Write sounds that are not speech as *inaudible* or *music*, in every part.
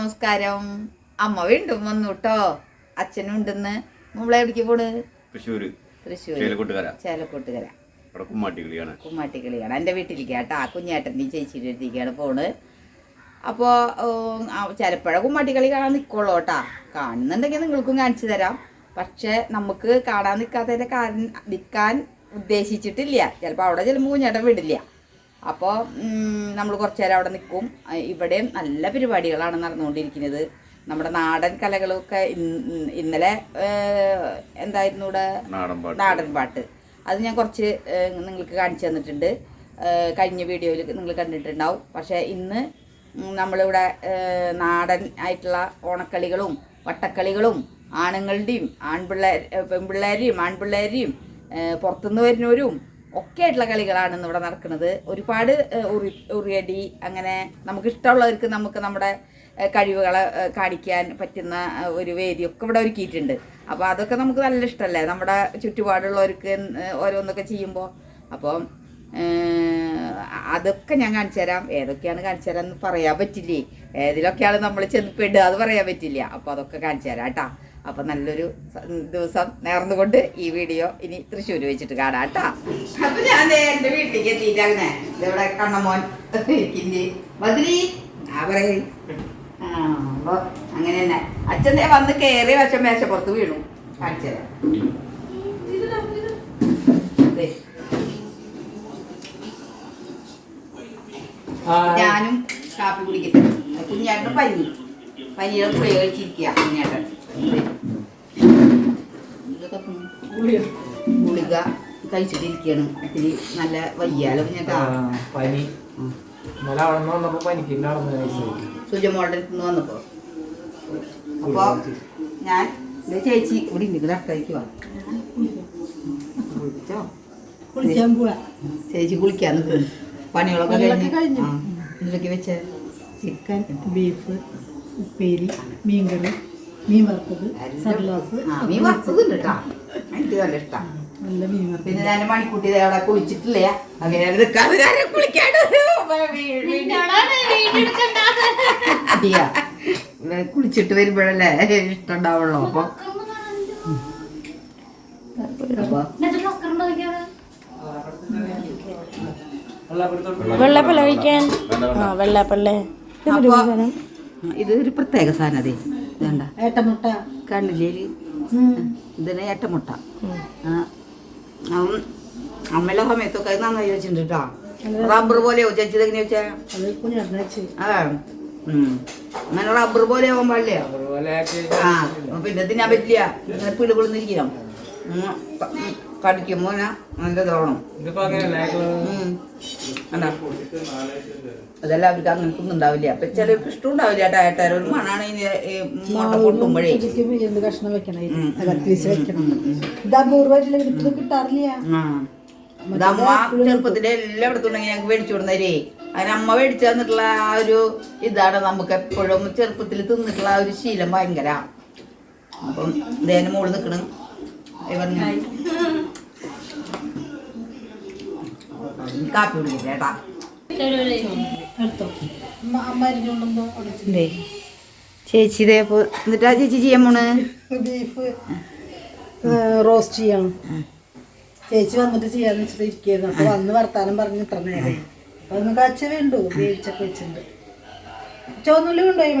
നമസ്കാരം. അമ്മ വീണ്ടും വന്നു കേട്ടോ അച്ഛനും ഉണ്ടെന്ന് നമ്മളെ എവിടേക്ക് പോണ്? തൃശ്ശൂര്. തൃശ്ശൂർ ചേലക്കൊട്ടുകര. കുമ്മാട്ടികളിയാണ് കുമ്മാട്ടിക്കളിയാണ്. എന്റെ വീട്ടിലേക്ക് കേട്ടോ. ആ കുഞ്ഞേട്ടന്റെയും ചേച്ചിയുടെ അടുത്തേക്കാണ് പോണ്. അപ്പോൾ ചിലപ്പോഴ കുമ്മാട്ടിക്കളി കാണാൻ നിൽക്കുള്ളൂ കേട്ടാ. കാണുന്നുണ്ടെങ്കിൽ നിങ്ങൾക്കും കാണിച്ചു തരാം. പക്ഷെ നമുക്ക് കാണാൻ നിൽക്കാത്തതിന്റെ കാരണം നിൽക്കാൻ ഉദ്ദേശിച്ചിട്ടില്ല. ചിലപ്പോൾ അവിടെ ചെല്ലുമ്പോ കുഞ്ഞേട്ടൻ വിടില്ല. അപ്പോൾ നമ്മൾ കുറച്ച് നേരം അവിടെ നിൽക്കും. ഇവിടെയും നല്ല പരിപാടികളാണ് നടന്നുകൊണ്ടിരിക്കുന്നത്. നമ്മുടെ നാടൻ കലകളൊക്കെ ഇന്നലെ എന്തായിരുന്നു ഇവിടെ? നാടൻ പാട്ട്. അത് ഞാൻ കുറച്ച് നിങ്ങൾക്ക് കാണിച്ചു തന്നിട്ടുണ്ട്. കഴിഞ്ഞ വീഡിയോയിൽ നിങ്ങൾ കണ്ടിട്ടുണ്ടാവും. പക്ഷേ ഇന്ന് നമ്മളിവിടെ നാടൻ ആയിട്ടുള്ള ഓണക്കളികളും വട്ടക്കളികളും ആണുങ്ങളുടെയും ആൺപിള്ളേർ പെൺപിള്ളേരെയും ആൺപിള്ളേരെയും പുറത്തുനിന്ന് വരുന്നവരും ഒക്കെ ആയിട്ടുള്ള കളികളാണ് ഇന്ന് ഇവിടെ നടക്കുന്നത്. ഒരുപാട് ഉറി ഉറിയടി അങ്ങനെ നമുക്ക് ഇഷ്ടമുള്ളവർക്ക് നമുക്ക് നമ്മുടെ കഴിവുകളെ കാണിക്കാൻ പറ്റുന്ന ഒരു വേദിയൊക്കെ ഇവിടെ ഒരുക്കിയിട്ടുണ്ട്. അപ്പോൾ അതൊക്കെ നമുക്ക് നല്ല ഇഷ്ടമല്ലേ നമ്മുടെ ചുറ്റുപാടുള്ളവർക്ക് ഓരോന്നൊക്കെ ചെയ്യുമ്പോൾ അപ്പം അതൊക്കെ ഞാൻ കാണിച്ചു തരാം. ഏതൊക്കെയാണ് കാണിച്ചു തരാമെന്ന് പറയാൻ പറ്റില്ലേ? ഏതിലൊക്കെയാണ് നമ്മൾ ചെന്ന് പെടുക അത് പറയാൻ പറ്റില്ല. അപ്പോൾ അതൊക്കെ കാണിച്ചു തരാം കേട്ടാ. അപ്പോൾ നല്ലൊരു ദിവസം നേർന്നുകൊണ്ട് ഈ വീഡിയോ ഇനി തൃശ്ശൂർ വെച്ചിട്ട് കാണാം കേട്ടോ. അപ്പോൾ ഞാൻ എന്റെ എന്റെ വീട്ടിലേക്ക് എത്തിയിട്ട് അങ്ങനെ ഇവിടെ കണ്ണമോൻ ഇരിക്കില്ലേ ബദ്രി ആ പറയേ. ആ അപ്പോൾ അങ്ങനെ തന്നെ. അച്ഛൻ ദേ വന്ന് കയറി വശം മേശപ്പുറത്ത് വീണു. കാണിച്ചു ഞാനും കാപ്പി കുടിക്കട്ടെ. കുഞ്ഞാട്ടൻ പനി. പനിയുടെ ഗുളിക കഴിച്ചിരിക്കുക കുഞ്ഞാട്ടൻ. ഗുളിക കഴിച്ചിട്ടിരിക്കുകയാണ് ഇത്തിരി നല്ല വയ്യാലോ കുഞ്ഞാട്ടാ പനി. ഇന്നലെ അവിടെ നിന്ന് വന്നപ്പോ പനിക്കില്ല അവിടെ നിന്ന് സുജമോളുടെ അടുത്ത് നിന്ന് വന്നപ്പോ. അപ്പൊ ഞാൻ ചേച്ചി ഇവിടെ ഇന്നിട്ട് അടുത്തേക്ക് വാ. കുളിച്ചോ? കുളിക്കാൻ പോവാ. ചേച്ചി കുളിക്കാൻ പണികളൊക്കെ കഴിഞ്ഞു. ഇതിലൊക്കെ വെച്ചേ? ചിക്കൻ ബീഫ് ഉപ്പേരി മീൻകറി. മീൻ വറുത്തത് കേട്ടാ. എനിക്ക് നല്ല മീൻ പിന്നെ ഞാൻ മണിക്കുട്ടി ദേ അവിടെ കുളിച്ചിട്ടില്ല അങ്ങനെ നിൽക്കാതെ കുളിക്കാണ്ട് കുളിച്ചിട്ട് വരുമ്പോഴല്ലേ ഇഷ്ടം ഉണ്ടാവുള്ളൂ അപ്പൊ വെള്ളപ്പല്ല കഴിക്കാൻ. ആ വെള്ളപ്പല്ലേ അപ്പൊ ഇത് ഒരു പ്രത്യേക സാധനം അതെ. ഏട്ടമുട്ട. ഇതിന് ഏട്ടമുട്ട. അമ്മയുടെ സമയത്തൊക്കെ അത് നന്നായി വെച്ചിട്ടുണ്ട് കേട്ടോ റബ്ബർ പോലെ ചേച്ചി എങ്ങനെ വെച്ചാ. അങ്ങനെ റബ്ബർ പോലെ ആവാൻ പാടില്ല ആ പിന്നെ തിന്നാൻ പറ്റില്ല ഇങ്ങനെ പിടിന്നിരിക്കണം കടിക്കുമ്പോ ഞാൻ നല്ല ഇതാവണം ഇതിപ്പോ അങ്ങനെയല്ല കണ്ടോ? അതെല്ലാം അവർക്ക് അങ്ങനെ തിന്നുണ്ടാവില്ല അപ്പൊ ചിലർക്ക് ഇഷ്ടം ഉണ്ടാവില്ല. ഒരു മണാണ് ഈ മുട്ട പൊട്ടുമ്പോഴേ. കഷ്ണം വെക്കണം? ഉം. അകത്ത് വീശ് വെക്കണം. ഇത് അപൂർവമായിട്ടുള്ള എടുത്തത് കിട്ടാറില്ല. അമ്മ ചെറുപ്പത്തിലെ എല്ലാം എടുത്തുണ്ടെങ്കിൽ ഞങ്ങൾക്ക് മേടിച്ചു കൊടുന്നേരേ അതിനമ്മ അമ്മ മേടിച്ചു തന്നിട്ടുള്ള ആ ഒരു ഇതാണ് നമുക്ക് എപ്പോഴും ചെറുപ്പത്തിൽ തിന്നിട്ടുള്ള ആ ഒരു ശീലം ഭയങ്കര. അപ്പം ദേന മോൾ നിക്കണ്. പറഞ്ഞു കാപ്പി കുടിക്കില്ല. എന്തേ ചേച്ചി ഇതേ പോ എന്നിട്ടാ ചേച്ചി ചെയ്യാൻ പോണ്? ബീഫ് റോസ്റ്റ് ചെയ്യണം. ചേച്ചി വന്നിട്ട് ചെയ്യാന്ന് വെച്ചിട്ട് ഇരിക്കുന്നു അപ്പൊ വന്ന് വർത്താനം പറഞ്ഞു ഇത്ര നേരം. അപ്പൊ നിങ്ങൾക്ക് അച്ഛൻ വേണ്ടു വേവിച്ചൊക്കെ വെച്ചിട്ടുണ്ട്. ചോന്നുള്ളി കൊണ്ടുപോയി.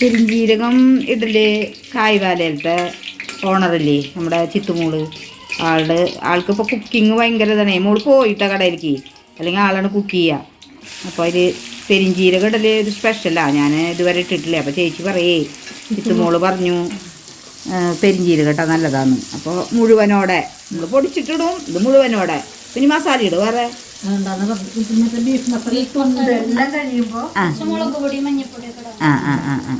പെരിഞ്ജീരകം ഇഡൽ കായ്വാലയിലത്തെ ഓണറല്ലേ നമ്മുടെ ചിത്തുമോൾ. ആളുടെ ആൾക്ക് ഇപ്പോൾ കുക്കിങ് ഭയങ്കര ഇതാണ്. മോൾ പോയിട്ട കടയിലേക്ക്. അല്ലെങ്കിൽ ആളാണ് കുക്ക് ചെയ്യുക അപ്പോൾ അതിൽ പെരിഞ്ജീരകം ഇടൽ ഒരു സ്പെഷ്യലാണ് ഞാൻ ഇതുവരെ ഇട്ടിട്ടില്ല. അപ്പോൾ ചേച്ചി പറയേ ചിത്തുമോൾ പറഞ്ഞു പെരിഞ്ചീരക ഇട്ടാൽ നല്ലതാണ് അപ്പോൾ മുഴുവനോടെ നമ്മൾ പൊടിച്ചിട്ടിടും ഇത് മുഴുവനോടെ. പിന്നെ മസാല ഇടും വേറെ. എല്ലാം കഴിയുമ്പോ പൊടി മഞ്ഞപ്പൊടി ആ ആ ആ ആ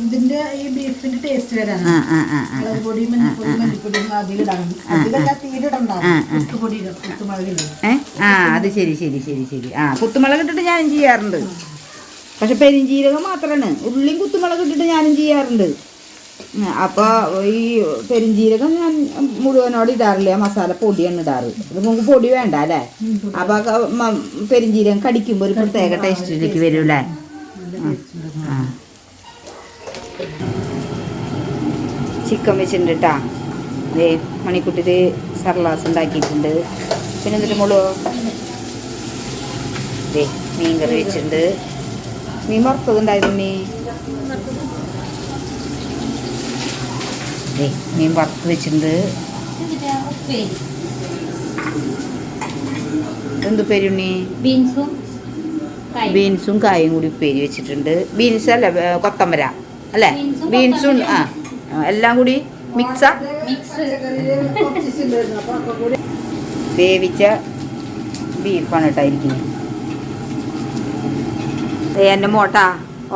ഇതിന്റെ ഈ ബീഫിന്റെ ടേസ്റ്റ് വരാൻ ആ ആ ആ ആ മുളക് പൊടി മഞ്ഞപ്പൊടി മല്ലിപ്പൊടി അതിലിടാണ് അതിലൊക്കെ തീരിടണ്ടാവും ഉപ്പുപൊടി ഇടും. ഉപ്പുമുളകില്ലേ ആ അത് ശരി ശരി ശരി ശരി. ആ കുത്തുമുളക് ഇട്ടിട്ട് ഞാനും ചെയ്യാറുണ്ട്. പക്ഷെ പെരിഞ്ചീരകം മാത്രമാണ് ഉള്ളിയും കുത്തുമുളക് ഇട്ടിട്ട് ഞാനും ചെയ്യാറുണ്ട്. അപ്പോൾ ഈ പെരിഞ്ജീരകം ഞാൻ മുഴുവനോട് ഇടാറില്ല മസാല പൊടിയാണ് ഇടാറ്. ഇത് നമുക്ക് പൊടി വേണ്ട അല്ലേ? അപ്പോൾ പെരിഞ്ജീരകം കടിക്കുമ്പോൾ ഒരു പ്രത്യേക ടേസ്റ്റിലേക്ക് വരും അല്ലേ ആ ചിക്കൻ വെച്ചിട്ടുണ്ട് കേട്ടാ മണിക്കുട്ടിത് സർലാസ് ഉണ്ടാക്കിയിട്ടുണ്ട്. പിന്നെ എന്തിട്ട് മുളു? മീൻകറി മീൻ കറി വെച്ചിട്ടുണ്ട്. മീൻ വറുത്തതുണ്ടായിരുന്നു മീ ദേ മീൻ വറുത്ത് വെച്ചിട്ടുണ്ട്. എന്ത് പേരുണ്ണി? ബീൻസും ബീൻസും കായും കൂടി ഉപ്പേരി വെച്ചിട്ടുണ്ട്. ബീൻസ് അല്ല കൊത്തമ്പര കൊത്തമര അല്ലേ? ബീൻസും ആ എല്ലാം കൂടി മിക്സാ? മിക്സ്. വേവിച്ച ബീഫാണ് കേട്ടോ ഇരിക്കുന്നത്. എന്റെ മോട്ടാ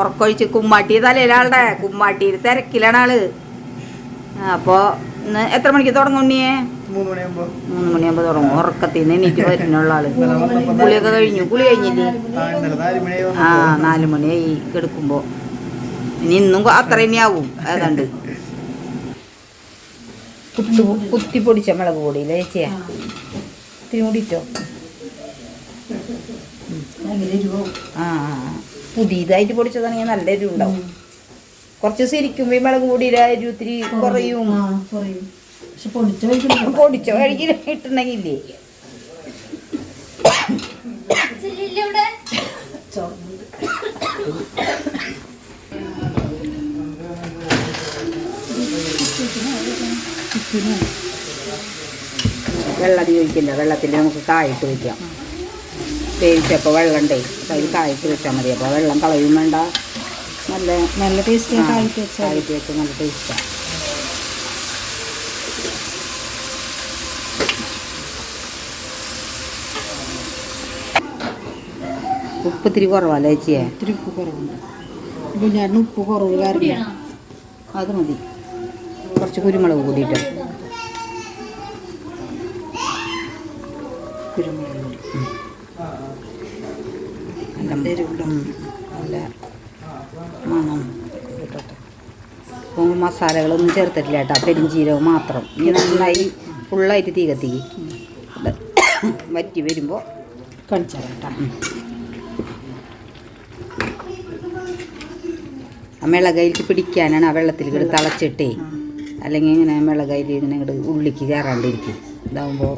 ഉറക്കൊഴിച്ച് കുമ്മാട്ടി തലയിലാളുടെ. കുമ്മാട്ടിയിൽ തിരക്കിലാണ് ആൾ. അപ്പോൾ ഇന്ന് എത്ര മണിക്ക് തുടങ്ങും ഉണ്ണിയെ? മൂന്ന് മണിയാകുമ്പോ മണിയാകുമ്പോൾ തുടങ്ങും ഉറക്കത്തിൽ നിന്ന് എണീറ്റ് *laughs* വരുന്നുള്ള ആൾ കുളിയൊക്കെ കഴിഞ്ഞു. കുളി കഴിഞ്ഞില്ലേ? ആ നാല് മണിയായി ആ നാല് മണിയായി കിടക്കുമ്പോൾ ഇനി ഇന്നും അത്ര തന്നെയാവും ഏതാണ്ട്. കുത്തു കുത്തി പൊടിച്ച മുളക് പൊടിയില്ലേ ചേച്ചിയാ? ഇത്തിരി ആ. പുതിയതായിട്ട് പൊടിച്ചതാണെങ്കിൽ നല്ല എരിവ് കുറച്ച് ശരിക്കുമ്പോൾ ഈ മുളക് പൊടിയുടെ എരിവ് ഇത്തിരി കുറയും. പൊടിച്ചോ കഴിക്കില്ല ഇവിടെ വെള്ളം ഉപയോഗിക്കില്ല വെള്ളത്തിൽ നമുക്ക് കായിട്ട് വയ്ക്കാം വേവിച്ചപ്പോൾ വെള്ളം ഉണ്ടേ അതിൽ കായിട്ട് വെച്ചാൽ മതി. അപ്പോൾ വെള്ളം കളയും വേണ്ട. നല്ല നല്ല ടേസ്റ്റ് കായിട്ട് വെച്ചാൽ നല്ല ടേസ്റ്റാണ് ഉപ്പ് ഇത്തിരി കുറവല്ലേ ചേച്ചിയെ? ഇത്തിരി ഉപ്പ് കുറവുണ്ട്. ഇപ്പം ഞാൻ ഉപ്പ് കുറവ് കാരണം അത് മതി. കുറച്ച് കുരുമുളക് കൂടിയിട്ട്. കുരുമുളക് കൂടി. നല്ല അപ്പോൾ മസാലകളൊന്നും ചേർത്തിട്ടില്ല കേട്ടോ. പെരിഞ്ചീരകം മാത്രം. ഇനി നന്നായി ഫുള്ളായിട്ട് തീ കത്തി വറ്റി വരുമ്പോൾ കാണിച്ചാൽ കേട്ടോ. ആ മിളകയിലേക്ക് പിടിക്കാനാണ് ആ വെള്ളത്തിൽ കിട തളച്ചിട്ടേ. അല്ലെങ്കിൽ ഇങ്ങനെ മിളകയിൽ ഇങ്ങനെ ഇങ്ങോട്ട് ഉള്ളിക്ക് കയറാണ്ടിരിക്കും. ഇതാകുമ്പോൾ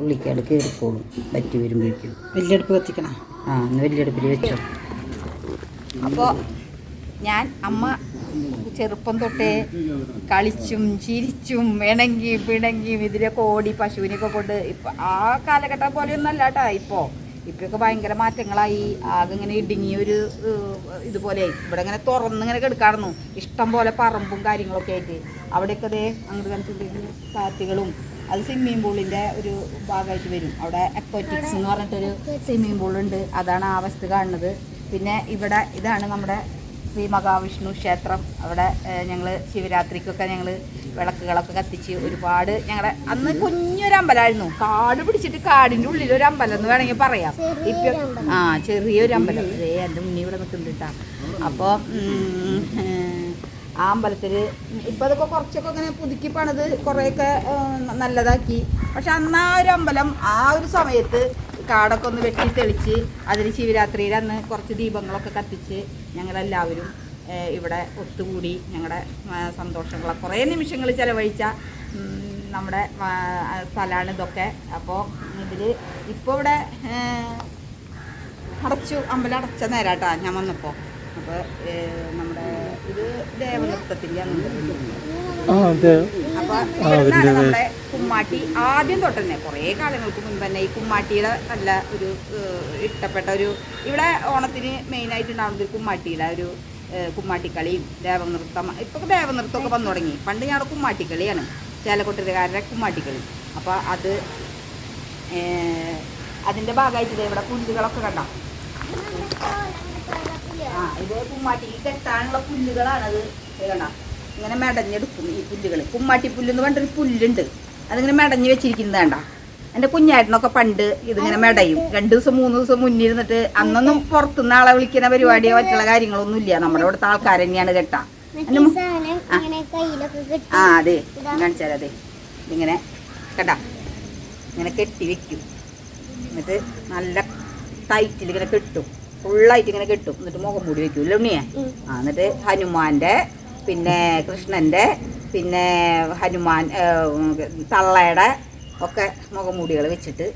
ഉള്ളിക്കട് കയറിക്കോളും. വറ്റി വരുമ്പോഴേക്കും. വലിയ അടുപ്പ് കത്തിക്കണം? ആ ഒന്ന് വലിയ അടുപ്പിൽ വെച്ചോ. അപ്പോൾ ഞാൻ അമ്മ ചെറുപ്പം തൊട്ടേ കളിച്ചും ചിരിച്ചും ഇണങ്ങി പിണങ്ങിയും ഇതിലൊക്കെ ഓടി പശുവിനെയൊക്കെ കൊണ്ട് ഇപ്പം ആ കാലഘട്ടം പോലെയൊന്നും അല്ല കേട്ടോ ഇപ്പോൾ ഇപ്പൊക്കെ ഭയങ്കര മാറ്റങ്ങളായി. ആകെ ഇങ്ങനെ ഇടുങ്ങി ഒരു ഇതുപോലെ. ഇവിടെ ഇങ്ങനെ തുറന്ന് ഇങ്ങനെ കിടക്കാറുന്നു ഇഷ്ടം പോലെ പറമ്പും കാര്യങ്ങളൊക്കെ ആയിട്ട്. അവിടെയൊക്കെ അതേ അങ്ങോട്ട് കണ്ടിട്ടുണ്ടെങ്കിൽ കാറ്റുകളും. അത് സ്വിമ്മിംഗ് പൂളിന്റെ ഒരു ഭാഗമായിട്ട് വരും. അവിടെ അക്വാറ്റിക്സ് എന്ന് പറഞ്ഞിട്ടൊരു സ്വിമ്മിംഗ് പൂളുണ്ട് അതാണ് ആ വസ്തു കാണുന്നത്. പിന്നെ ഇവിടെ ഇതാണ് നമ്മുടെ ശ്രീ മഹാവിഷ്ണു ക്ഷേത്രം. അവിടെ ഞങ്ങൾ ശിവരാത്രിക്കൊക്കെ ഞങ്ങൾ വിളക്കുകളൊക്കെ കത്തിച്ച് ഒരുപാട് ഞങ്ങളുടെ അന്ന് കുഞ്ഞൊരമ്പലമായിരുന്നു കാട് പിടിച്ചിട്ട് കാടിന്റെ ഉള്ളിൽ ഒരു അമ്പലം എന്ന് വേണമെങ്കിൽ പറയാം. ഇപ്പൊ ആ ചെറിയൊരു അമ്പലം. ചെറിയ എന്റെ മുന്നിൽ ഇവിടെ നിൽക്കുന്നുണ്ട് കേട്ടോ അപ്പോൾ ആ അമ്പലത്തിൽ ഇപ്പം അതൊക്കെ കുറച്ചൊക്കെ ഇങ്ങനെ പുതുക്കി പണിത് കുറേയൊക്കെ നല്ലതാക്കി. പക്ഷെ അന്ന് ആ ഒരു അമ്പലം ആ ഒരു സമയത്ത് കാടൊക്കെ ഒന്ന് വെട്ടി തെളിച്ച് അതിന് ശിവരാത്രിയിൽ അന്ന് കുറച്ച് ദീപങ്ങളൊക്കെ കത്തിച്ച് ഞങ്ങളെല്ലാവരും ഇവിടെ ഒത്തുകൂടി ഞങ്ങളുടെ സന്തോഷങ്ങളെ കുറേ നിമിഷങ്ങൾ ചിലവഴിച്ച നമ്മുടെ സ്ഥലമാണ് ഇതൊക്കെ. അപ്പോൾ ഇതിൽ ഇപ്പോൾ ഇവിടെ അടച്ചു അമ്പലം അടച്ച നേരാട്ടാ ഞാൻ വന്നപ്പോൾ അപ്പോൾ നമ്മുടെ ഇത് ദേവനൃത്തത്തിന്റെ നമ്മുടെ കുമ്മാട്ടി. ആദ്യം തൊട്ട് തന്നെ കുറേ കാലങ്ങൾക്ക് മുൻപ് തന്നെ ഈ കുമ്മാട്ടിയുടെ നല്ല ഒരു ഇഷ്ടപ്പെട്ട ഒരു ഇവിടെ ഓണത്തിന് മെയിനായിട്ട് ഉണ്ടാകുന്നത് ഒരു കുമ്മാട്ടിയുടെ ഒരു കുമ്മാട്ടിക്കളിയും ദേവനൃത്തം ഇപ്പോൾ ദേവനൃത്തമൊക്കെ വന്നു തുടങ്ങി. പണ്ട് ഞങ്ങളുടെ കുമ്മാട്ടിക്കളിയാണ്. ചേലക്കൊട്ടുകാരുടെ കുമ്മാട്ടിക്കളി. അപ്പോൾ അത് അതിന്റെ അതിന്റെ ഭാഗമായിട്ട് ഇവിടെ പുല്ലുകളൊക്കെ കണ്ടോ? ആ ഇത് കുമ്മാട്ടിക്ക് കെട്ടാനുള്ള പുല്ലുകളാണത്. കണ്ടോ? ഇങ്ങനെ മെടഞ്ഞെടുക്കും ഈ പുല്ലുകൾ കുമ്മാട്ടി പുല്ലെന്ന് എന്ന് പറഞ്ഞിട്ടൊരു പുല്ലുണ്ട്. അതിങ്ങനെ മെടഞ്ഞ് വെച്ചിരിക്കുന്നത് വേണ്ട എന്റെ കുഞ്ഞായിട്ടിനൊക്കെ പണ്ട് ഇതിങ്ങനെ മെടയും. രണ്ട് ദിവസം മൂന്ന് ദിവസം മുന്നിരുന്നിട്ട് അന്നൊന്നും പുറത്തുനിന്ന് ആളെ വിളിക്കുന്ന പരിപാടിയോ മറ്റുള്ള കാര്യങ്ങളൊന്നും ഇല്ല. നമ്മുടെ ഇവിടുത്തെ ആൾക്കാർ തന്നെയാണ് കെട്ടാ. ആ. അതെ. കാണിച്ചാൽ അതെ. ഇതിങ്ങനെ കേട്ടാ. ഇങ്ങനെ കെട്ടി വെക്കും. എന്നിട്ട് നല്ല ടൈറ്റിൽ ഇങ്ങനെ കെട്ടും. ഫുള്ളായിട്ട് ഇങ്ങനെ കെട്ടും. എന്നിട്ട് മുഖം മൂടി വെക്കും. ഇല്ല ഉണ്ണിയെ? ആ എന്നിട്ട് ഹനുമാന്റെ പിന്നെ കൃഷ്ണന്റെ പിന്നെ ഹനുമാൻ തള്ളയുടെ ഒക്കെ മുഖമൂടികൾ വെച്ചിട്ട്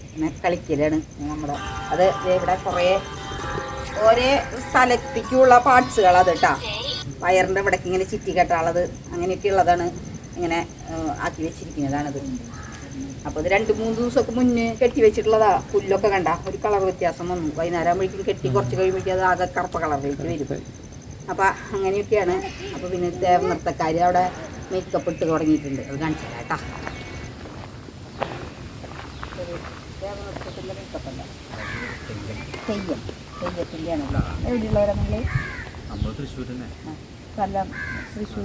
കളിക്കലാണ് നമ്മുടെ. അത് ഇവിടെ കുറേ ഓരോ സ്ഥലത്തേക്കുള്ള പാർട്സുകൾ അത് കേട്ടാ. വയറിന്റെ ഇവിടേക്ക് ഇങ്ങനെ ചിറ്റി കെട്ടാളത് അങ്ങനെയൊക്കെ ഉള്ളതാണ് ഇങ്ങനെ ആക്കി വെച്ചിരിക്കുന്നതാണത്. അപ്പോൾ ഇത് രണ്ട് മൂന്ന് ദിവസമൊക്കെ മുന്നേ കെട്ടി വെച്ചിട്ടുള്ളതാ. പുല്ലൊക്കെ കണ്ട ഒരു കളർ വ്യത്യാസം വന്നു. വൈകുന്നേരം ആകുമ്പോഴേക്കും കെട്ടി കുറച്ച് കഴിയുമ്പോഴേക്കും അത് ആകെ കറുപ്പ കളറിലേക്ക് വരും. അപ്പം അങ്ങനെയൊക്കെയാണ്. അപ്പോൾ പിന്നെ ദേവ നൃത്തക്കാർ അവിടെ മേക്കപ്പ് ഇട്ട് തുടങ്ങിയിട്ടുണ്ട്. അത് കാണിച്ചു കേട്ടാ. തെയ്യം. തെയ്യത്തിന്റെ ആണല്ലോ എവിടെയുള്ളവരാ നിങ്ങൾ നമ്മൾ തൃശ്ശൂർ തന്നെ കൊല്ലം തൃശ്ശൂർ.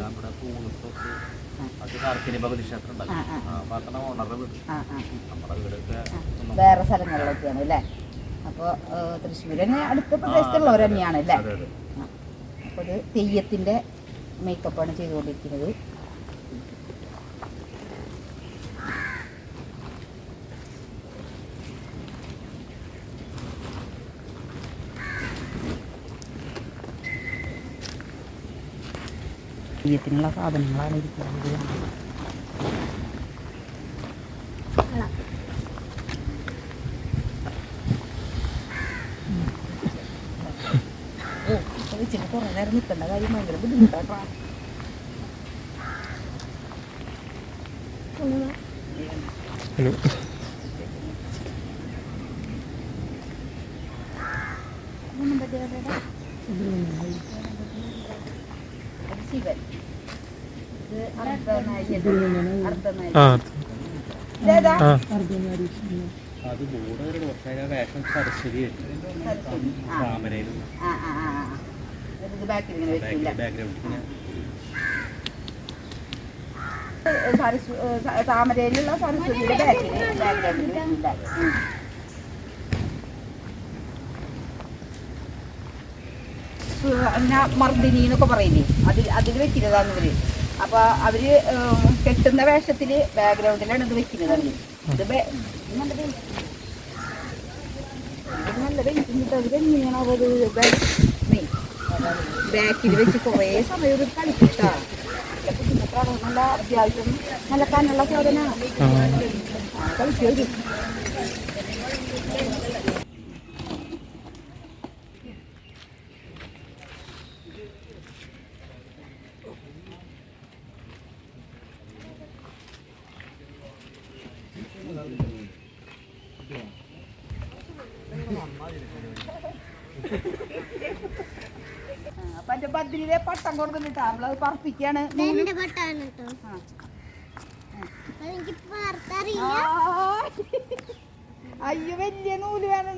വേറെ സ്ഥലങ്ങളിലൊക്കെയാണ് അല്ലേ? അപ്പോൾ തൃശ്ശൂർ തന്നെ അടുത്ത പ്രദേശത്തുള്ളവർ തന്നെയാണ് അല്ലേ? അപ്പോൾ ഇത് തെയ്യത്തിന്റെ മേക്കപ്പാണ് ചെയ്തുകൊണ്ടിരിക്കുന്നത്. തെയ്യത്തിനുള്ള സാധനങ്ങളാണ് ഇരിക്കുന്നത് ഓ ഇപ്പോൾ വെച്ചിട്ട് കുറേ നേരം നിൽക്കേണ്ട കാര്യം ഭയങ്കര ബുദ്ധിമുട്ടാണ് ശിവൻ ഇതേതാ? അത് ബോർഡ് ഒരു കുറച്ചായ വേഷം സരസ്വതി. താമരയിലും. ഇത് ബാക്കിൽ ഇങ്ങനെ വെക്കില്ല? താമരയിലുള്ള സരസ്വതിയുടെ ബാക്കിൽ ബാക്ക്ഗ്രൗണ്ടിൽ വെക്കില്ല ഉം. പിന്നെ മർദിനി എന്നൊക്കെ പറയില്ലേ? അതിൽ അതിൽ വെക്കുന്നതാണ് ഇവർ. അപ്പൊ അവർ കെട്ടുന്ന വേഷത്തിൽ ബാക്ക്ഗ്രൗണ്ടിലാണ് ഇത് വെക്കുന്നത് അവർ ഇത് നല്ലത് നല്ല ഇത് നല്ല വെയിറ്റ് ഉണ്ട് അവർ എങ്ങനെയാണ് അവർ ബാക്കിൽ വെച്ച് കുറേ സമയം ഒരു കളിച്ചിട്ടാ നല്ല അത്യാവശ്യം നല്ല കനുള്ള സാധനമാണ് കളിച്ചു വരും അപ്പൊ എന്റെ ബദ്രിയിലെ പറപ്പിക്കാണ്. കേട്ടോ. ആ. എനിക്ക് വാർത്തറിയില്ല ആ. അയ്യോ വലിയ നൂൽ വേണം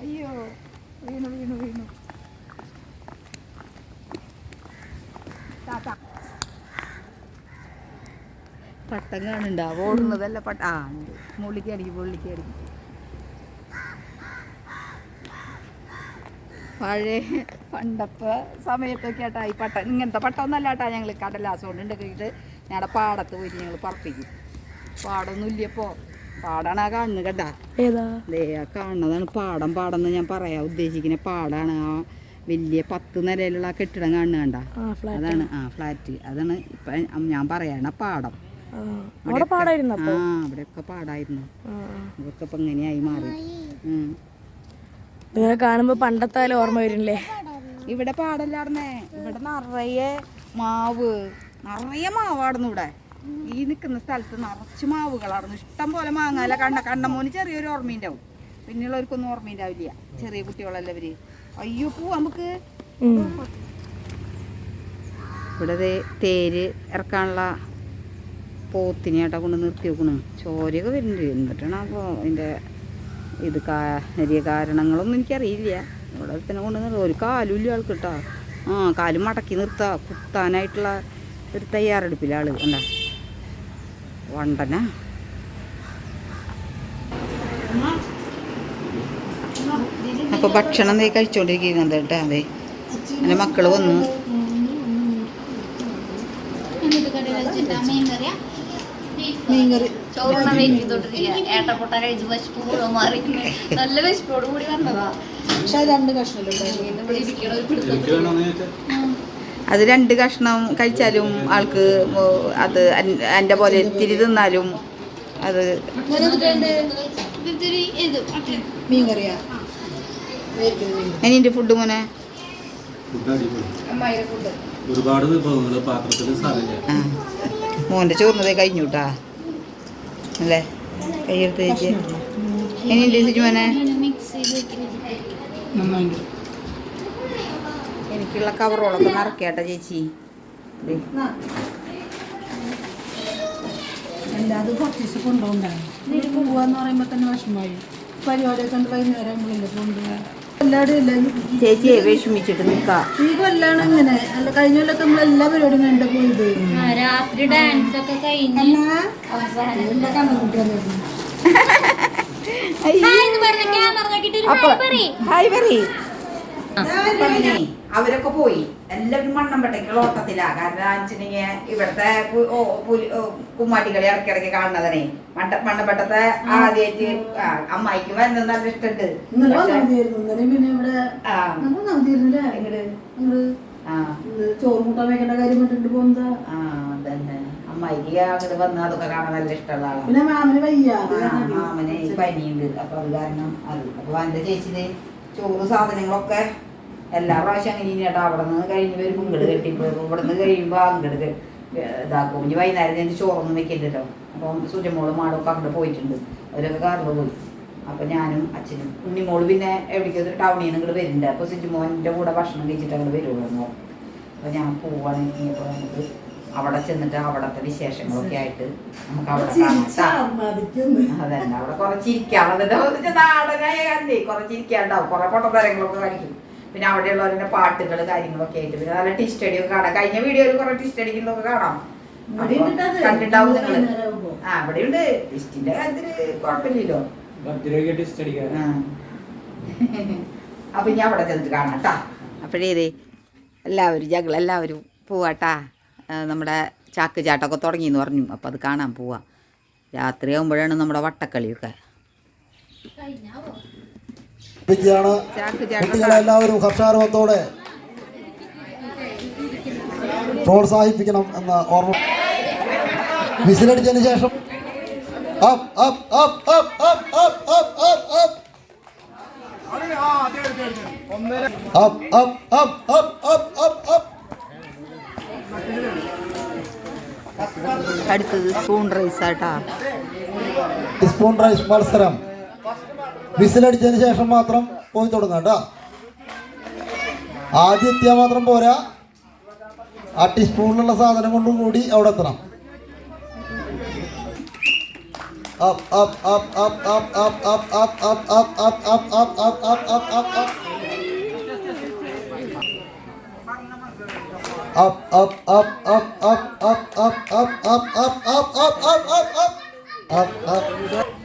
അയ്യോ വീണു വീണു വീണു. താത്ത. പട്ടം ഓടുന്നതല്ല പട്ട. ആ മുള്ളിക്കടിക്കും മുള്ളിക്ക് പഴയ പണ്ടത്തെ സമയത്തൊക്കെ ആട്ടാ ഈ പട്ട ഇങ്ങനത്തെ പട്ടമൊന്നല്ല ആട്ടാ ഞങ്ങൾ കടലാസ് കൊണ്ട് ഉണ്ടാക്കിയിട്ട് ഞങ്ങളുടെ പാടത്ത് പോയിട്ട് ഞങ്ങൾ പറപ്പിക്കും. പാടമൊന്നും ഇല്ലപ്പോ പാടാണ് ആ കാണുന്നത് കേട്ടാ. ദേ ആ കാണുന്നതാണ് പാടം. പാടം എന്ന് ഞാൻ പറയാൻ ഉദ്ദേശിക്കുന്ന പാടാണ്. ആ വലിയ പത്ത് നിലയിലുള്ള ആ കെട്ടിടം കാണുന്ന കണ്ട? അതാണ് ആ ഫ്ലാറ്റ്. അതാണ് ഇപ്പം ഞാൻ പറയണ പാടം. ആ അവിടെയൊക്കെ പാടായിരുന്നു. ഇവർക്കപ്പൊ ഇപ്പം ഇങ്ങനെയായി മാറി. ഉം. കാണുമ്പോൾ കാണുമ്പോ പണ്ടത്തെ ഓർമ്മ വരില്ലേ ഇവിടെ പാടല്ലാർന്നേ ഇവിടെ നിറയെ മാവ്. നിറയെ മാവാടുന്നു ഇവിടെ. ഈ നിൽക്കുന്ന സ്ഥലത്ത് നിറച്ച് മാവുകളായിരുന്നു ഇഷ്ടം പോലെ മാങ്ങാല കണ്ട കണ്ണമോന് ചെറിയൊരു ഓർമ്മയുണ്ടാവും. പിന്നെയുള്ളവർക്കൊന്നും ഓർമ്മയുണ്ടാവില്ല. ചെറിയ കുട്ടികളല്ലേ അവർ അയ്യോ പൂ നമുക്ക്. ഇവിടെ തേര് ഇറക്കാനുള്ള പോത്തിനെ പോത്തിനെയാട്ടാ കൊണ്ട് നിർത്തി വെക്കണം. ചോരയൊക്കെ വരുന്നുണ്ട്. എന്നിട്ടാണ് അപ്പോൾ അതിന്റെ ഇത് കാര്യ കാരണങ്ങളൊന്നും എനിക്കറിയില്ല. ഇവിടെ തന്നെ കൊണ്ട് നിർത്തുക ഒരു കാലും ഇല്ല ആൾക്ക് കേട്ടോ. ആ കാലും മടക്കി നിർത്തുക കുത്താനായിട്ടുള്ള ഒരു തയ്യാറെടുപ്പില്ല ആൾ. കണ്ട? വണ്ടന. ഇപ്പോൾ ഭക്ഷണം നീ കഴിച്ചുകൊണ്ടിരിക്കുന്നത് കേട്ടോ? അതെ എന്റെ മക്കൾ വന്നു. നല്ല വിശപ്പോട് കൂടി വന്നതാ. രണ്ട് കഷ്ണം അത് രണ്ട് കഷ്ണം കഴിച്ചാലും ആൾക്ക് അത് എന്റെ പോലെ തിരി തിന്നാലും അത് മീൻകറിയാ. എനി ഫുഡ് മോനെ? ഒരുപാട് വിഭവങ്ങൾ പാത്രത്തിൽ സാറില്ല മോന്റെ ചോറിനത് കഴിഞ്ഞു കേട്ടാ അല്ലേ? കയ്യെടുത്ത് ചേച്ചി എങ്ങനെയുണ്ട് ചേച്ചി മോനെ? എനിക്കുള്ള കവറോളൊക്കെ നിറക്കാട്ടോ ചേച്ചി. അല്ലാതെ കുറച്ച് ദിവസം കൊണ്ടുപോകണ്ടാണ് പോവാന്ന് പറയുമ്പോൾ തന്നെ വിഷമമായി. പരിപാടിയൊക്കെ ഉണ്ട് വൈകുന്നേരം ആകുമ്പോഴല്ലേ ഇല്ല ചേച്ചിയെ വിഷമിച്ചിട്ട് നിക്കാം ഈ കൊല്ലാണ് ഇങ്ങനെ. അല്ല കഴിഞ്ഞ കൊല്ലൊക്കെ നമ്മൾ എല്ലാ പരിപാടിയും കണ്ട പോയത്. രാത്രി ഡാൻസ് ഒക്കെ കഴിഞ്ഞ് അപ്പൊ ഹായ് പറയ്. അവരൊക്കെ പോയി. എല്ലാവരും മണ്ണമ്പട്ടയ്ക്കുള്ള ഓട്ടത്തിലാ കാരണം വെച്ചിട്ടുണ്ടെങ്കിൽ ഇവിടുത്തെ ഇറക്കി ഇറക്കി കുമ്മാട്ടികളി കാണുന്നതനെ മണ്ട മണ്ണമ്പട്ടത്തെ ആദ്യമായിട്ട് അമ്മായിക്ക് വരുന്നത് നല്ല ഇഷ്ടമുണ്ട് ചോറ് കൂട്ടാൻ വെക്കേണ്ട കാര്യം പറ്റിട്ട് പോകുന്നതാ ആ, അതന്നെ. അമ്മായിക്ക് അങ്ങോട്ട് വന്ന് അതൊക്കെ കാണാൻ നല്ല ഇഷ്ടമുള്ള ആളാണ് പിന്നെ മാമിന് വയ്യ. മാമന് പനിയുണ്ട്. അപ്പൊ അത് കാരണം അത് അപ്പൊ എന്റെ ചേച്ചിന് ചോറ് സാധനങ്ങളൊക്കെ എല്ലാ പ്രാവശ്യം അങ്ങനെ കേട്ടോ അവിടെ നിന്ന് കഴിഞ്ഞ് വരുമ്പോൾ ഇങ്ങട് കെട്ടിപ്പോയി ഇവിടെ നിന്ന് കഴിയുമ്പോൾ അങ്ങോട്ട് ഇതാക്കും. ഇനി വൈകുന്നേരം ഞാൻ ചോറൊന്നും വെക്കില്ലല്ലോ. അപ്പം സുജമോളും മാടൊക്കെ അങ്ങോട്ട് പോയിട്ടുണ്ട്. അവരൊക്കെ കാറിൽ പോയി. അപ്പൊ ഞാനും അച്ഛനും ഉണ്ണിമോൾ പിന്നെ എവിടേക്കൊരു ടൗണിൽ നിന്ന് ഇങ്ങോട്ട് വരുന്നുണ്ട്. അപ്പൊ സുജിമോന്റെ കൂടെ ഭക്ഷണം കഴിച്ചിട്ട് അങ്ങോട്ട് വരുള്ളൂ അപ്പോൾ ഞാൻ പോവാണെങ്കിൽ ഇനിയിപ്പോ നമുക്ക് അവിടെ ചെന്നിട്ട് അവിടത്തെ വിശേഷങ്ങളൊക്കെ ആയിട്ട് നമുക്ക് അവിടെ. അതന്നെ. അവിടെ കുറച്ചിരിക്കാം എന്നിട്ട് നാടനായ കണ്ടേ. കുറച്ചിരിക്കാണ്ടാവും കുറെ പൊട്ടത്തരങ്ങളൊക്കെ കാണിക്കും. പിന്നെ അവിടെയുള്ളവരുടെ പാട്ടുകൾ കാര്യങ്ങളൊക്കെ ആയിട്ട്. പിന്നെ നല്ല ടിസ്റ്റഡി ഒക്കെ കാണാം. കഴിഞ്ഞ വീഡിയോയിൽ കുറെ കാണാം. ഒക്കെ ഉണ്ടത്. കണ്ടിട്ടാവും നിങ്ങൾ. ആ ഇവിടെ ഉണ്ട് ടിസ്റ്റിന്റെ കാര്യത്തിൽ കുഴപ്പമില്ലല്ലോ. അപ്പൊ ഞാൻ അവിടെ ചെന്നിട്ട് കാണാം എല്ലാവരും ഞങ്ങൾ എല്ലാവരും പോവാട്ടാ നമ്മുടെ ചാക്ക് ചാട്ടൊക്കെ തുടങ്ങി എന്ന് പറഞ്ഞു. അപ്പം അത് കാണാൻ പോവാ. രാത്രി ആകുമ്പോഴാണ് നമ്മുടെ വട്ടക്കളിയൊക്കെ. ാണ് ചാക്ക് ചാട്ടം കുട്ടികളെല്ലാവരും ഹർഷാരവത്തോടെ പ്രോത്സാഹിപ്പിക്കണം എന്ന ഓർമ്മ വിസിലടിച്ചതിന് ശേഷം. Up, up, up, up, up, up, up. അടുത്തത് സ്പൂൺ റൈസ് ആട്ടാ സ്പൂൺ റൈസ് മത്സരം വിസിലടിച്ചതിന് ശേഷം മാത്രം പോയി തുടങ്ങാം കേട്ടോ ആദ്യം എത്തിയാൽ മാത്രം പോരാ ആ ടീസ്പൂണിലുള്ള സാധനം കൊണ്ടും കൂടി അവിടെ എത്തണം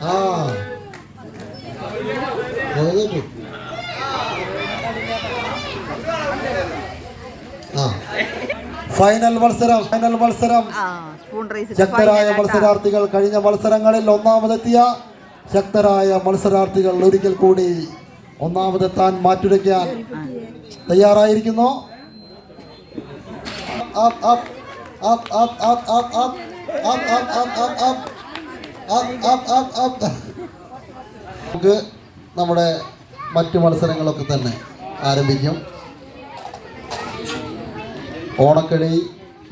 ആ Good. ആ ഫൈനൽ മത്സരം ഫൈനൽ മത്സരം ആ ശക്തരായ മത്സരാർത്ഥികൾ കഴിഞ്ഞ മത്സരങ്ങളിൽ ഒന്നാമതെത്തിയ ശക്തരായ മത്സരാർത്ഥികൾ ഒരിക്കൽ കൂടി ഒന്നാമതെത്താൻ മാറ്റുരയ്ക്കാൻ തയ്യാറായിരിക്കുന്നു ആ ആ ആ up, up, up, up, up, up, up, up, up, up, up, up, up. നമുക്ക് നമ്മുടെ മറ്റു മത്സരങ്ങളൊക്കെ തന്നെ ആരംഭിക്കും. ഓണക്കളി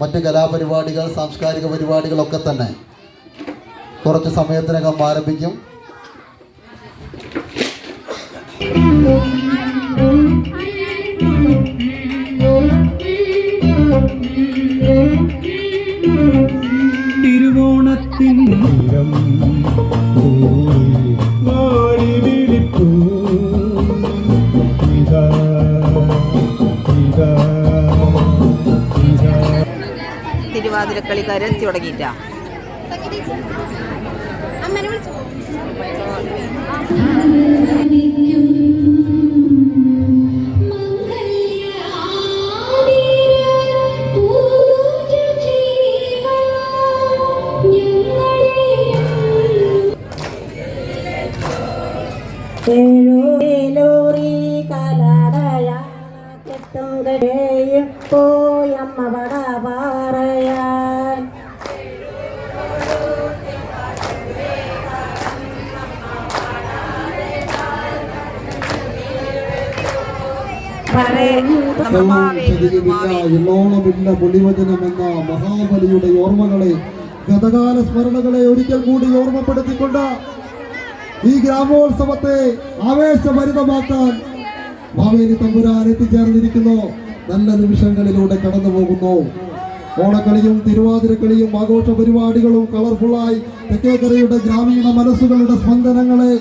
മറ്റ് കലാപരിപാടികൾ സാംസ്കാരിക പരിപാടികളൊക്കെ തന്നെ കുറച്ച് സമയത്തിനകം ആരംഭിക്കും. കളിക്കാർ എത്തി തുടങ്ങിയിട്ടാ Pero. എല്ലോണമില്ല പൊളിവചനമെന്ന മഹാബലിയുടെ ഓർമ്മകളെ ഗതകാല സ്മരണകളെ ഒരിക്കൽ കൂടി ഓർമ്മപ്പെടുത്തിക്കൊണ്ട് ഈ ഗ്രാമോത്സവത്തെ ആവേശഭരിതമാക്കാൻ മാവേലി തമ്പുരാൻ എത്തിച്ചേർന്നിരിക്കുന്നു. നല്ല നിമിഷങ്ങളിലൂടെ കടന്നു പോകുന്നു. ഓണക്കളിയും തിരുവാതിരക്കളിയും ആഘോഷ പരിപാടികളും കളർഫുള്ളായി തെക്കേക്കരയുടെ ഗ്രാമീണ മനസ്സുകളുടെ സ്പന്ദനങ്ങളെ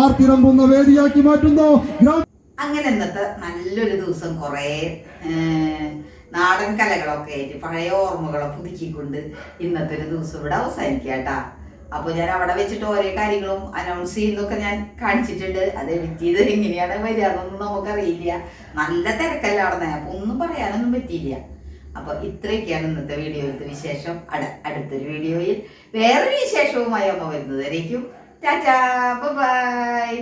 ആർത്തിരമ്പുന്ന വേദിയാക്കി മാറ്റുന്നു. അങ്ങനെ ഇന്നത്തെ നല്ലൊരു ദിവസം കുറേ നാടൻ കലകളൊക്കെ ആയിട്ട് പഴയ ഓർമ്മകളെ പുതുക്കിക്കൊണ്ട് ഇന്നത്തെ ഒരു ദിവസം ഇവിടെ അവസാനിക്കുക കേട്ടാ. അപ്പോൾ ഞാൻ അവിടെ വെച്ചിട്ട് ഓരോ കാര്യങ്ങളും അനൗൺസ് ചെയ്യുന്നതൊക്കെ ഞാൻ കാണിച്ചിട്ടുണ്ട്. അത് എഡിറ്റ് ചെയ്ത് എങ്ങനെയാണ് വരിക എന്നൊന്നും നമുക്കറിയില്ല. നല്ല തിരക്കല്ല അവിടെ അപ്പൊ ഒന്നും പറയാനൊന്നും പറ്റിയില്ല. അപ്പൊ ഇത്രയൊക്കെയാണ് ഇന്നത്തെ വീഡിയോയിലത്തെ വിശേഷം. അട അടുത്തൊരു വീഡിയോയിൽ വേറൊരു വിശേഷവുമായി അമ്മ വരുന്നതായിരിക്കും. Tata bye.